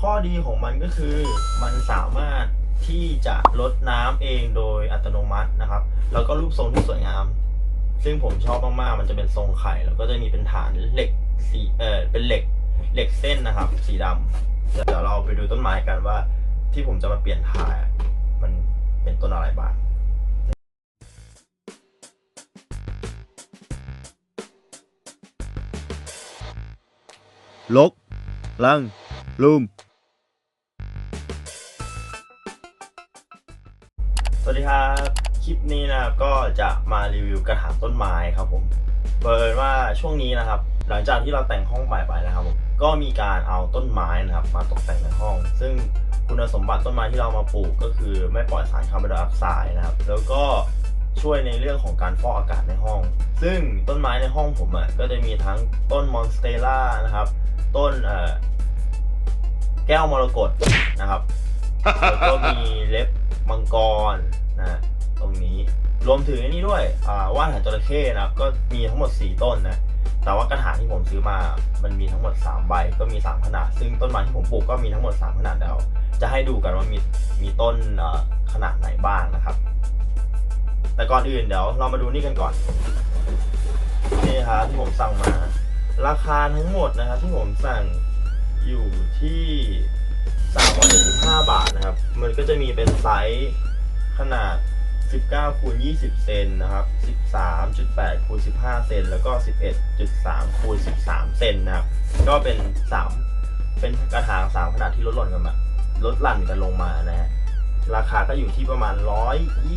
ข้อดีของมันก็คือมันสามารถที่จะลดน้ำเองโดยอัตโนมัตินะครับ แล้วก็รูปทรงที่สวยงาม ซึ่งผมชอบมากๆ มันจะเป็นทรงไข่ แล้วก็จะมีเป็นฐานเหล็กสีเออเป็นเหล็กเหล็กเส้นนะครับ สีดำเดี๋ยวเราไปดูต้นไม้กันว่า ที่ผมจะมาเปลี่ยนทาย มันเป็นต้นอะไรบ้างลกลังลุม ดีครับ คลิปนี้นะครับก็จะมารีวิวกระถางต้นไม้ครับผมเบิร์ว่าช่วงนี้นะครับ หลังจากที่เราแต่งห้องใหม่ไปนะครับผมก็มีการเอาต้นไม้นะครับ มาตกแต่งในห้อง ซึ่งคุณสมบัติต้นไม้ที่เรามาปลูกก็คือไม่ปล่อยสารคาร์บอนไดออกไซด์นะครับ แล้วก็ช่วยในเรื่องของการฟอกอากาศในห้อง ซึ่งต้นไม้ในห้องผมอะก็จะมีทั้งต้นมอนสเตล่านะครับ ต้นเอ่อแก้วมรกตนะครับแล้วก็มีเล็บมังกร นะตรงนี้รวมถึงนนี้ด้วยว่านหางจระเข้นะก็มีทั้งหมด 4 ต้นนะแต่ว่ากระถางที่ผมซื้อมา มันมีทั้งหมด 3 ใบ ก็มี 3 ขนาด ซึ่งต้นไม้ที่ผมปลูกก็มีทั้งหมด 3 ขนาดแล้วจะให้ดูกันว่ามีมีต้นขนาดไหนบ้างนะครับ แต่ก่อนอื่นเดี๋ยวเรามาดูนี่กันก่อน นี่ครับที่ผมสั่งมา ราคาทั้งหมดนะครับที่ผมสั่งอยู่ที่375บาทนะครับ มันก็จะมีเป็นไซส์ ขนาด 19คูณ20 เซนนะครับ 13.8คูณ15 เซนแล้วก็ 11.3คูณ13 เซนนะครับ ก็เป็น 3 เป็นกระถาง3ขนาดที่ลดหล่นกันมาลดหลั่นกันลงมานะฮะ ราคาก็อยู่ที่ประมาณ 120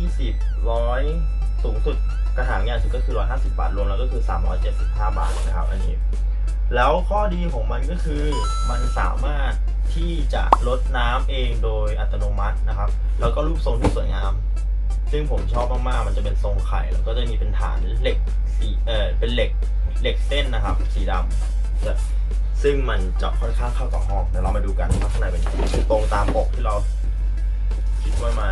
100 สูงสุดกระถางใหญ่สุดก็คือ 150 บาท รวมแล้วก็คือ 375 บาทนะครับ อันนี้ แล้วข้อดีของมันก็คือมันสามารถ ที่จะลดน้ำเองโดยอัตโนมัตินะครับ แล้วก็รูปทรงที่สวยงาม ซึ่งผมชอบมากๆ มันจะเป็นทรงไข่ แล้วก็จะมีเป็นฐานเหล็กสีเออเป็นเหล็กเหล็กเส้นนะครับ สีดำจะซึ่งมันจะค่อนข้างเข้ากับห้องเดี๋ยวเรามาดูกันว่าข้างในเป็นยังไงตรงตามปกที่เราคิดไว้ไหม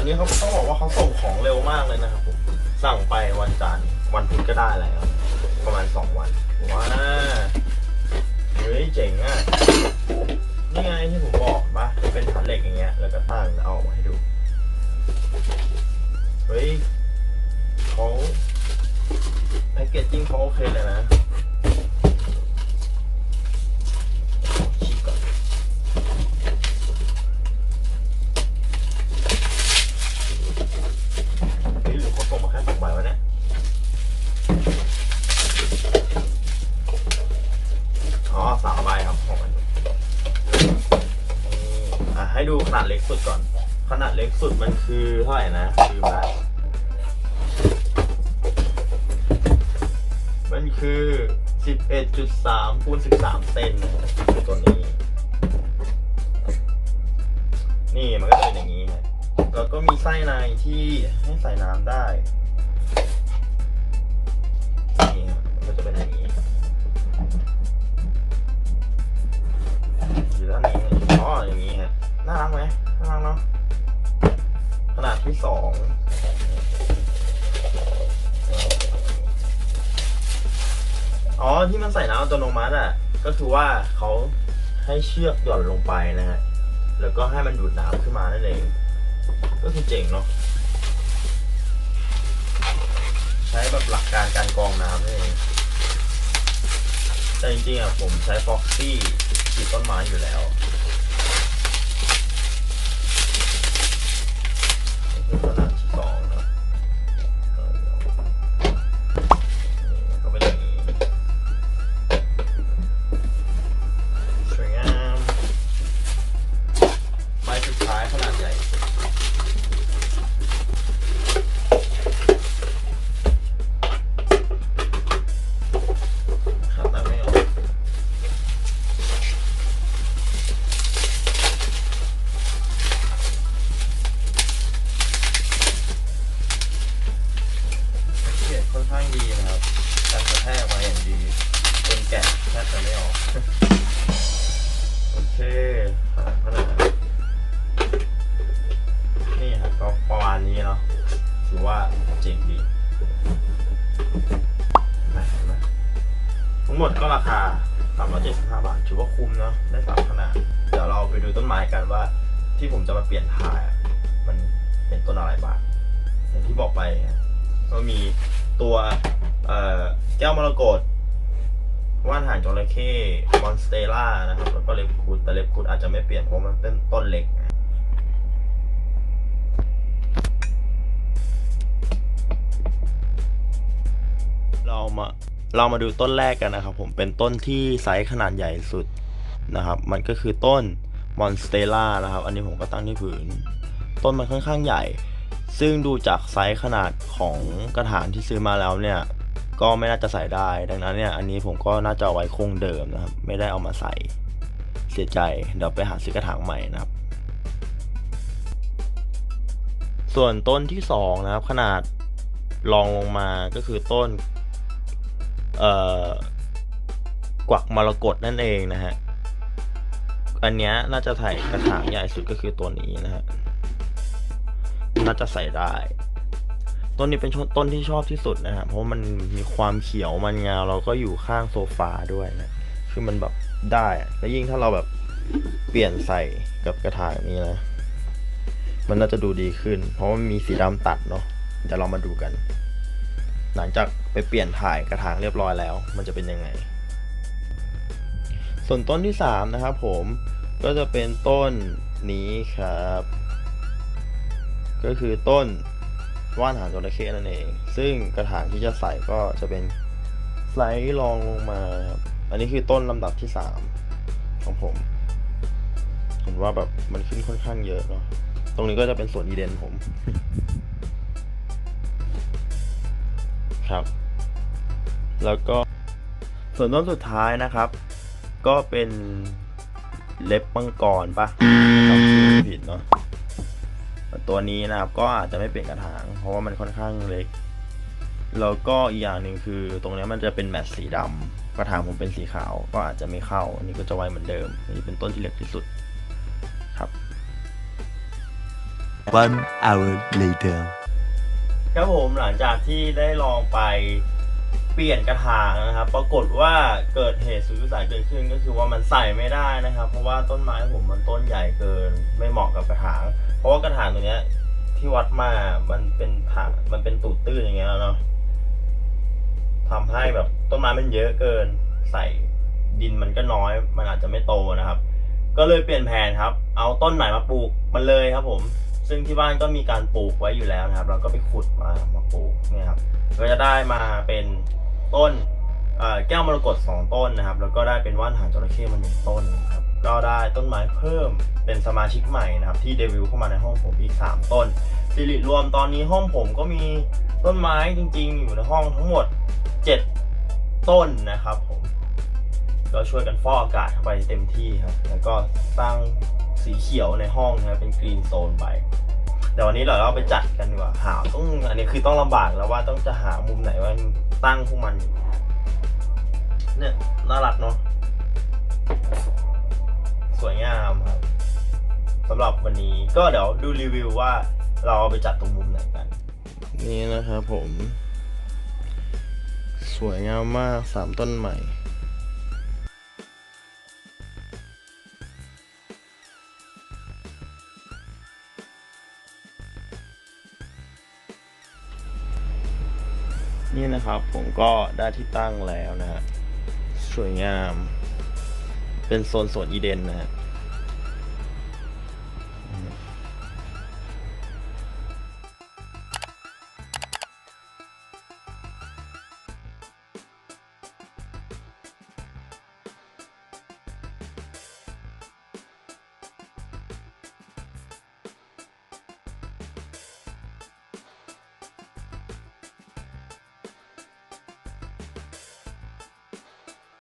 อันนี้เขาต้องบอกว่าเขาส่งของเร็วมากเลยนะครับผมสั่งไปวันจันทร์วันพุธก็ได้แล้ว ประมาณสองวันว้าเฮ้ยเจ๋งอะนี่ไงที่ผมบอกปะเป็นฐานเหล็กอย่างเงี้ยแล้วก็ตั้งแล้วเอาออกมาให้ดู สุดก่อน ขนาดเล็กสุดมันคือเท่าไหร่นะลืมละมันคือ 11.3คูณ13 เซนนะครับคือตัวนี้ นี่มันก็เป็นอย่างนี้แล้วก็มีไส้ในที่ให้ใส่น้ำได้ เนาะขนาดที่สองอ๋อที่มันใส่น้ำอัตโนมัติอะ ก็คือว่าเขาให้เชือกหย่อนลงไปนะฮะ แล้วก็ให้มันดูดน้ำขึ้นมานั่นเอง ก็คือเจ๋งเนาะ ใช้แบบหลักการการกรองน้ำนั่นเอง แต่จริงๆอะผมใช้ฟ็อกซี่ฉีดต้นไม้อยู่แล้วา375บาทถือว่าคุ้มเนาะได้สามขนาด เดี๋ยวเราไปดูต้นไม้กันว่า ที่ผมจะมาเปลี่ยนทายอะมันเป็นต้นอะไรบ้างอย่างที่บอกไปก็มีตัวเอ่อแก้วมรกตว่านหางจระเข้มอนสเตล่านะครับ แล้วก็เล็บคูดแต่เล็บคูดอาจจะไม่เปลี่ยนเพราะมันเป็นต้นเล็กเรามา เรามาดูต้นแรกกันนะครับ ผมเป็นต้นที่ไซส์ขนาดใหญ่สุดนะครับ มันก็คือต้นมอนสเตล่านะครับ อันนี้ผมก็ตั้งที่ผืน ต้นมันค่อนข้างใหญ่ ซึ่งดูจากไซส์ขนาดของกระถางที่ซื้อมาแล้วเนี่ย ก็ไม่น่าจะใส่ได้ ดังนั้นเนี่ยอันนี้ผมก็น่าจะาไว้คงเดิมนะครับ ไม่ได้เอามาใส่ เสียใจ เดี๋ยวไปหาซื้อกระถางใหม่นะครับ ส่วนต้นที่สองนะครับขนาดรองลงมาก็คือต้น กวักมรกตนั่นเองนะฮะ อันเนี้ยน่าจะถ่กระถางใหญ่สุดก็คือตัวนี้นะฮะ น่าจะใส่ได้ ต้นนี้เป็นต้นที่ชอบที่สุดนะฮะ เพราะมันมีความเขียวมันงาเราก็อยู่ข้างโซฟาด้วยนะ คือมันแบบได้ แล้วยิ่งถ้าเราแบบเปลี่ยนใส่กับกระถางนี้นะ มันน่าจะดูดีขึ้น เพราะมันมีสีดำตัดเนาะเดี๋ยวเรามาดูกัน หลังจาก ไปเปลี่ยนถ่ายกระถางเรียบร้อยแล้ว มันจะเป็นยังไง ส่วนต้นที่สามนะครับผมก็จะเป็นต้นนี้ครับ ก็คือต้นว่านหางจระเข้นั่นเอง ซึ่งกระถางที่จะใส่ก็จะเป็นสไลด์รองลงมาครับอันนี้คือต้นลำดับที่สามของผมเห็นว่าแบบมันขึ้นค่อนข้างเยอะเนาะตรงนี้ก็จะเป็นส่วนอีเดนผม ครับ แล้วก็ส่วนต้นสุดท้ายนะครับ ก็เป็นเล็บมังกรปะจำชื่อไม่ผิดเนาะตัวนี้นะครับก็อาจจะไม่เปลี่ยนกระถาง เพราะว่ามันค่อนข้างเล็ก แล้วก็อีกอย่างหนึ่งคือตรงนี้มันจะเป็นแมตต์สีดำกระถางผมเป็นสีขาว ก็อาจจะไม่เข้า อันนี้ก็จะไว้เหมือนเดิมอันนี้เป็นต้นที่เล็กที่สุดครับ One hour later ครับผมหลังจากที่ได้ลองไป เปลี่ยนกระถางนะครับ ปรากฏว่าเกิดเหตุสุดวิสัยเกิดขึ้นก็คือว่ามันใส่ไม่ได้นะครับ เพราะว่าต้นไม้ผมมันต้นใหญ่เกินไม่เหมาะกับกระถาง เพราะว่ากระถางตัวเนี้ยที่วัดมา มันเป็นถางมันเป็นตูดตื้นอย่างเงี้ยเนาะทำให้แบบต้นไม้มันเยอะเกิน ใส่ดินมันก็น้อย มันอาจจะไม่โตนะครับ ก็เลยเปลี่ยนแผนครับ เอาต้นไหนมาปลูกมันเลยครับผม ซึ่งที่บ้านก็มีการปลูกไว้อยู่แล้วนะครับ เราก็ไปขุดมามาปลูกเนี่ยครับ ก็จะได้มาเป็น ต้นแก้วมรกตสองต้นนะครับ แล้วก็ได้เป็นว่านหางจระเข้มาหนึ่งต้นนะครับก็ได้ต้นไม้เพิ่มเป็นสมาชิกใหม่นะครับ ที่เดบิวต์เข้ามาในห้องผมอีก 3 ต้นสิริรวมตอนนี้ห้องผมก็มีต้นไม้จริง ๆ อยู่ในห้องทั้งหมด 7 ต้นนะครับผมก็ช่วยกันฟอกอากาศเข้าไปเต็มที่ครับแล้วก็สร้างสีเขียวในห้องนะครับเป็นกรีนโซนไปเดี๋ยววันนี้เราเราไปจัดกันดีกว่าหาต้องอันนี้คือต้องลำบากแล้วว่าต้องจะหามุมไหนว่า ตั้งพวกมัน เนี่ยน่ารักเนาะสวยงามครับสำหรับวันนี้ก็เดี๋ยวดูรีวิวว่าเราเอาไปจัดตรงมุมไหนกัน นี่นะครับผม สวยงามมากสามต้นใหม่ นี่นะครับผมก็ได้ที่ตั้งแล้วนะฮะสวยงาม เป็นโซนสวนอีเดนนะฮะ